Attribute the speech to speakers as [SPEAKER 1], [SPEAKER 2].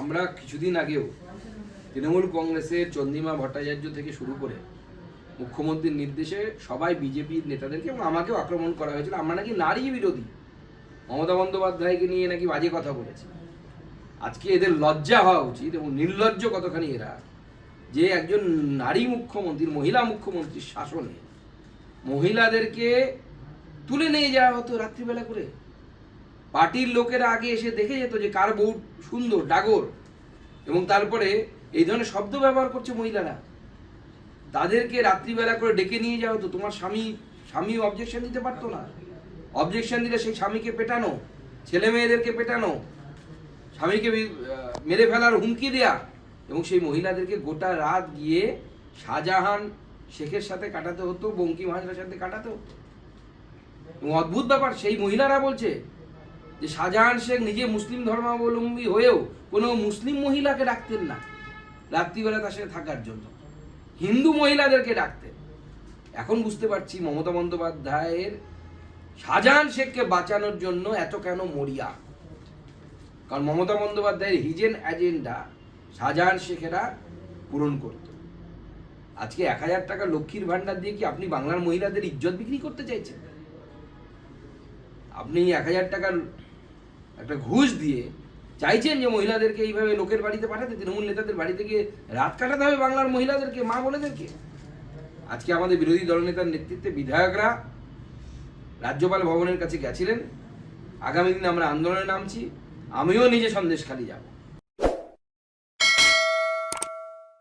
[SPEAKER 1] আমরা কিছুদিন আগেও তৃণমূল কংগ্রেসের চন্দ্রিমা ভট্টাচার্য থেকে শুরু করে মুখ্যমন্ত্রীর নির্দেশে সবাই বিজেপির নেতাদেরকে এবং আমাকেও আক্রমণ করা হয়েছিল। আমরা নাকি নারী বিরোধী। মমতা বন্দ্যোপাধ্যায়কে নিয়ে নাকি বাজে কথা বলেছি। আজকে এদের লজ্জা হওয়া উচিত এবং নির্লজ্জ কতখানি এরা যে একজন নারী মুখ্যমন্ত্রীর মহিলা মুখ্যমন্ত্রীর শাসনে মহিলাদেরকে তুলে নিয়ে যাওয়া হতো রাত্রিবেলা করে। পার্টির লোকেরা আগে এসে দেখে যেত যে কার বউ সুন্দর, ডাগর। এবং তারপরে এই ধরনের শব্দ ব্যবহার করছে মহিলারা। তাদেরকে রাত্রিবেলা করে ডেকে নিয়ে যাওয়া হতো। তোমার স্বামী স্বামী অবজেকশন দিতে পারতো না। অবজেকশন দিলে সেই স্বামীকে পেটানো, ছেলে মেয়েদেরকে পেটানো, স্বামীকে মেরে ফেলার হুমকি দেয়া এবং সেই মহিলাদেরকে গোটা রাত গিয়ে শাহজাহান শেখের সাথে কাটাতে হতো, বঙ্কিম হাজরার সাথে কাটাতে হতো। এবং অদ্ভুত ব্যাপার, সেই মহিলারা বলছে যে শাহজাহান শেখ নিজে মুসলিম ধর্মাবলম্বী হয়েও কোনো মুসলিম মহিলাকে ডাকতেন না রাত্রিবেলা তার সাথে থাকার জন্য। হিন্দু মহিলাদেরকে ডাকতেন। এখন বুঝতে পারছি মমতা বন্দ্যোপাধ্যায়ের শাহজাহান শেখকে বাঁচানোর জন্য এত কেন মরিয়া। কারণ মমতা বন্দ্যোপাধ্যায়ের হিজেন এজেন্ডা শাহজাহান শেখেরা পূরণ করত। আজকে এক হাজার টাকা লক্ষ্মীর ভান্ডার দিয়ে কি আপনি বাংলার মহিলাদের ইজ্জত বিক্রি করতে চাইছেন? আপনি এক হাজার টাকার একটা ঘুষ দিয়ে চাইছেন যে মহিলাদেরকে এইভাবে লোকের বাড়িতে পাঠাতে, তৃণমূল নেতাদের বাড়িতে গিয়ে রাত কাটাতে হবে বাংলার মহিলাদেরকে, মা বোনেদেরকে। আজকে আমাদের বিরোধী দলনেতার নেতৃত্বে বিধায়করা রাজ্যপাল ভবনের কাছে গেছিলেন। আগামী দিন আমরা আন্দোলনে নামছি। আমিও নিজে সন্দেশ খালি যাব।